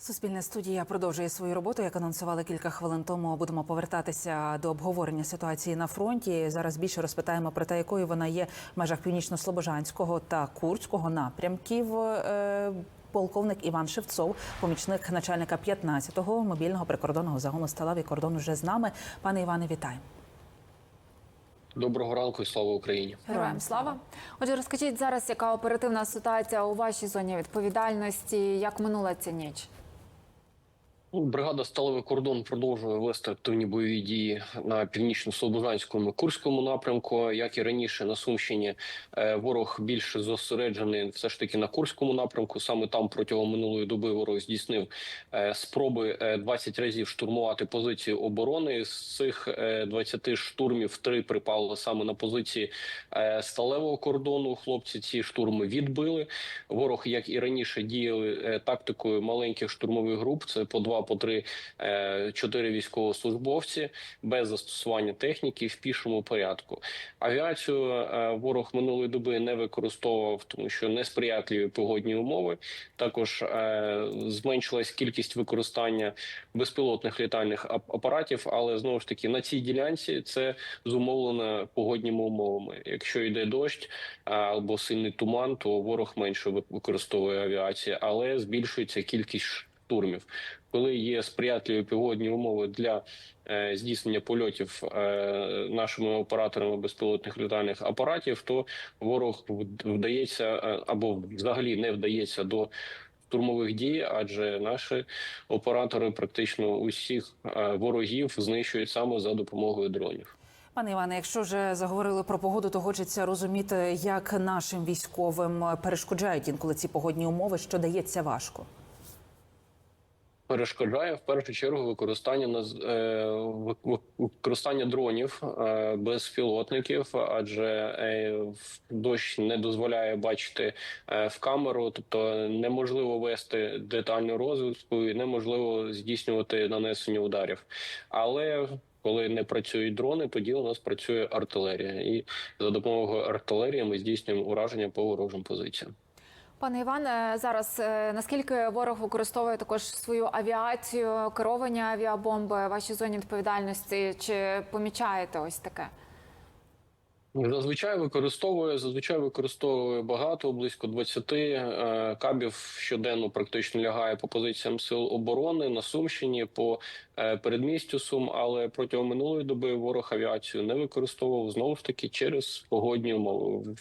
Суспільна студія продовжує свою роботу. Як анонсували кілька хвилин тому, будемо повертатися до обговорення ситуації на фронті. Зараз більше розпитаємо про те, якою вона є в межах північно-слобожанського та курського напрямків. Е, Полковник Іван Шевцов, помічник начальника 15-го мобільного прикордонного загону Сталаві кордон уже з нами. Пане Іване, вітаємо. Доброго ранку і слава Україні. Героям слава. Отже, розкажіть зараз, яка оперативна ситуація у вашій зоні відповідальності, як минула ця ніч? Ну, Бригада Сталевий кордон продовжує вести активні бойові дії на північно-слобожанському Курському напрямку. Як і раніше на Сумщині, е, ворог більше зосереджений все ж таки на Курському напрямку. Саме там протягом минулої доби ворог здійснив е, спроби е, 20 разів штурмувати позиції оборони. З цих е, 20 штурмів три припали саме на позиції е, сталевого кордону. Хлопці ці штурми відбили. Ворог, як і раніше, діяли е, тактикою маленьких штурмових груп. Це по два, по три, е, чотири військовослужбовці без застосування техніки в пішому порядку. Авіацію е, ворог минулої доби не використовував, тому що несприятливі погодні умови. Також е, зменшилась кількість використання безпілотних літальних апаратів, але знову ж таки на цій ділянці це зумовлено погодніми умовами. Якщо йде дощ або сильний туман, то ворог менше використовує авіацію, але збільшується кількість штурмів. Коли є сприятливі погодні умови для е, здійснення польотів е, нашими операторами безпілотних літальних апаратів, то ворог вдається е, або взагалі не вдається до штурмових дій, адже наші оператори практично усіх ворогів знищують саме за допомогою дронів. Пане Іване, якщо вже заговорили про погоду, то хочеться розуміти, як нашим військовим перешкоджають інколи ці погодні умови, що дається важко. Перешкоджає в першу чергу використання наз- е, ви- ви- використання дронів е, безпілотників, адже е, дощ не дозволяє бачити в камеру, тобто неможливо вести детальну розвідку і неможливо здійснювати нанесення ударів. Але коли не працюють дрони, тоді у нас працює артилерія, і за допомогою артилерії ми здійснюємо ураження по ворожим позиціям. Пане Іване, зараз е, наскільки ворог використовує також свою авіацію, керовані авіабомби в вашій зоні відповідальності? Чи помічаєте ось таке? Зазвичай використовує зазвичай використовує багато, близько 20 е, кабів щоденно практично лягає по позиціям сил оборони на Сумщині по е, передмістю Сум. Але протягом минулої доби ворог авіацію не використовував знову ж таки через погодні умови.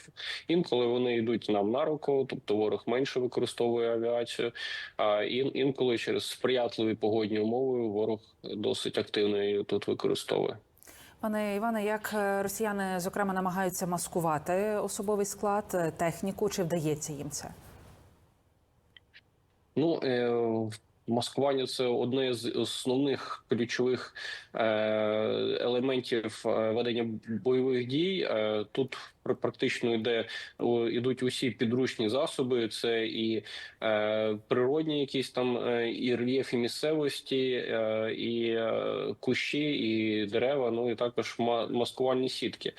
Інколи вони йдуть нам на руку, тобто ворог менше використовує авіацію. А ін, інколи через сприятливі погодні умови ворог досить активно її тут використовує. Пане Іване, як е, росіяни зокрема намагаються маскувати особовий склад, е, техніку, чи вдається їм це? Ну е, маскування це одне з основних ключових е, елементів е, ведення бойових дій. Тут практично йде о, ідуть усі підручні засоби. Це і е, природні, якісь там е, і рельєфи місцевості, е, і е, кущі, і дерева. Ну і також ма- маскувальні сітки.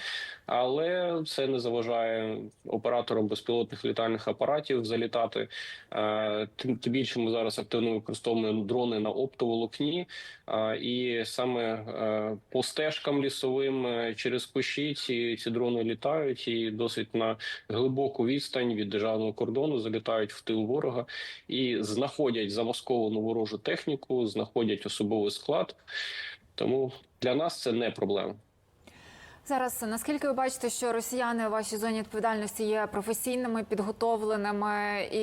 Але це не заважає операторам безпілотних літальних апаратів залітати. Е, Тим тим більше ми зараз активно використовуємо дрони на оптоволокні, е, і саме е, по стежкам лісовим е, через кущі ці, ці дрони літають і досить на глибоку відстань від державного кордону залітають в тил ворога і знаходять замасковану ворожу техніку, знаходять особовий склад. Тому для нас це не проблема. Зараз наскільки ви бачите, що росіяни у вашій зоні відповідальності є професійними, підготовленими, і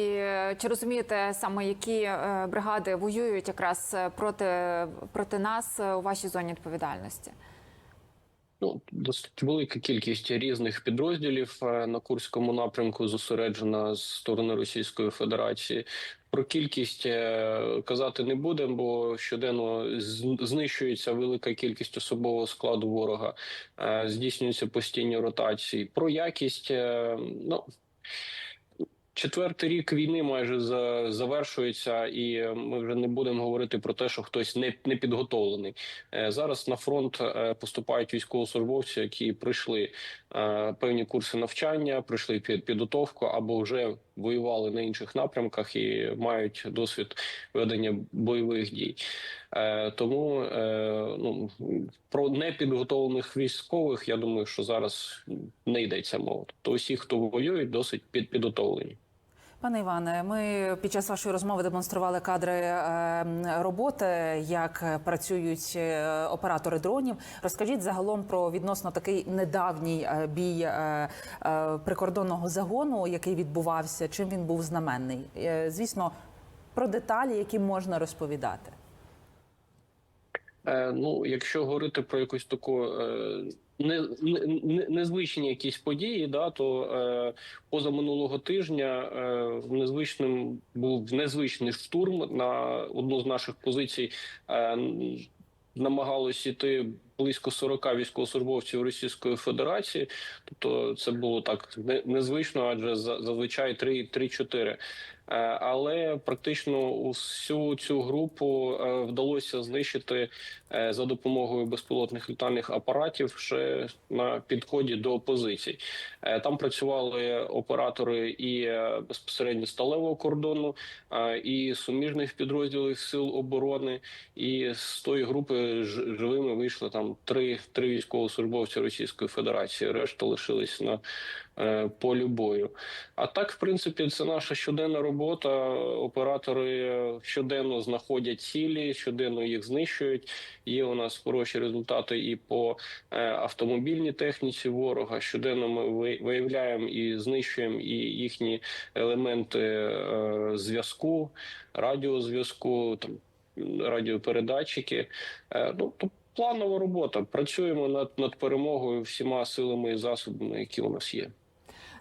чи розумієте саме які е, бригади воюють якраз е, проти, проти нас е, у вашій зоні відповідальності? Ну, досить велика кількість різних підрозділів е, на Курському напрямку зосереджена з сторони Російської Федерації. Про кількість е, казати не будемо, бо щоденно знищується велика кількість особового складу ворога, е, здійснюються постійні ротації. Про якість, ну Четвертий рік війни майже за- завершується, і ми вже не будемо говорити про те, що хтось не, не підготовлений. Е, Зараз на фронт е, поступають військовослужбовці, які пройшли е, певні курси навчання, пройшли під підготовку або вже воювали на інших напрямках і мають досвід ведення бойових дій. Е, Тому е, ну про непідготовлених військових я думаю, що зараз не йдеться мова. Тобто усі, хто воюють, досить під підготовлені. Пане Іване, ми під час вашої розмови демонстрували кадри е, роботи, як працюють е, оператори дронів. Розкажіть загалом про відносно такий недавній е, бій прикордонного загону, який відбувався. Чим він був знаменний? Звісно, про деталі, які можна розповідати. Е, ну, якщо говорити про якусь таку е, не, не, не- незвичні якісь події, да, то е, поза минулого тижня е, незвичним був незвичний штурм на одну з наших позицій. Е, намагалось іти близько 40 військовослужбовців Російської Федерації. Тобто це було так незвично, адже за- зазвичай 3-4. Е, Але практично усю цю групу е, вдалося знищити е, за допомогою безпілотних літальних апаратів ще на підході до позицій. Там працювали оператори і безпосередньо сталевого кордону, і суміжних підрозділів сил оборони. І з тої групи живими вийшли там три, три військовослужбовці Російської Федерації. Решта лишились на е, полі бою. А так, в принципі, це наша щоденна робота. Оператори щоденно знаходять цілі, щоденно їх знищують. Є у нас хороші результати і по е, автомобільній техніці ворога. Щоденно ми виявляємо і знищуємо і їхні елементи е, зв'язку, радіозв'язку, там радіопередатчики. Е, Ну то планова робота. Працюємо над, над перемогою всіма силами і засобами, які у нас є.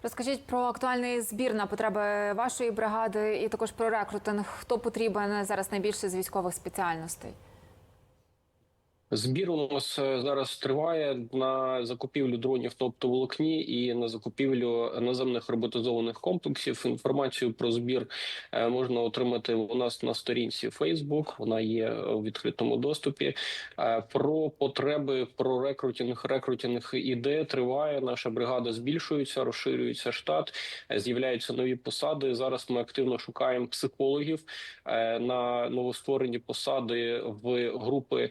Розкажіть про актуальний збір на потреби вашої бригади і також про рекрутинг. Хто потрібен зараз найбільше з військових спеціальностей? Збір у нас е, зараз триває на закупівлю дронів на оптоволокні і на закупівлю наземних роботизованих комплексів. Інформацію про збір е, можна отримати у нас на сторінці Facebook, Вона є у відкритому доступі. Е, Про потреби про рекрутинг. Рекрутинг іде, триває. Наша бригада збільшується, розширюється штат, з'являються нові посади. Зараз ми активно шукаємо психологів на новостворені посади в групи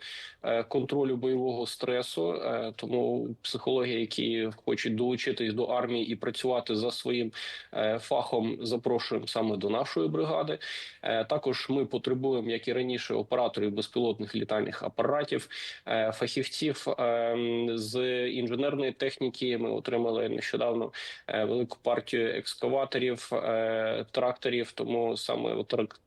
контролю бойового стресу. Е, Тому психологи, які хочуть долучитись до армії і працювати за своїм е, фахом, запрошуємо саме до нашої бригади. Е, Також ми потребуємо, як і раніше, операторів безпілотних літальних апаратів, фахівців з інженерної техніки. Ми отримали нещодавно велику партію екскаваторів, тракторів. Тому саме от трак-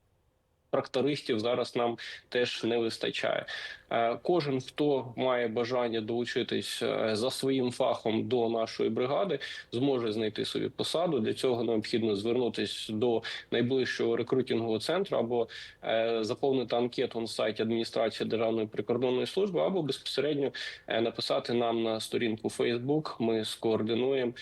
трактористів зараз нам теж не вистачає. Е, Кожен, хто має бажання долучитись е, за своїм фахом до нашої бригади, зможе знайти собі посаду. Для цього необхідно звернутися до найближчого рекрутингового центру або е, заповнити анкету на сайті адміністрації Державної прикордонної служби, або безпосередньо написати нам на сторінку Facebook. Ми скоординуємо,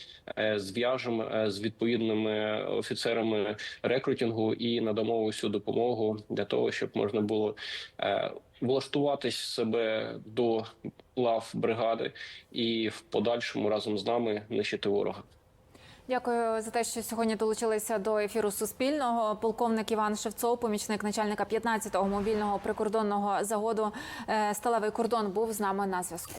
зв'яжемо з відповідними офіцерами рекрутингу і надамо усю допомогу для того, щоб можна було е, влаштуватись себе до лав бригади і в подальшому разом з нами нищити ворога. Дякую за те, що сьогодні долучилися до ефіру Суспільного. Полковник Іван Шевцов, помічник начальника 15-го мобільного прикордонного загоду е, Сталевий кордон, був з нами на зв'язку.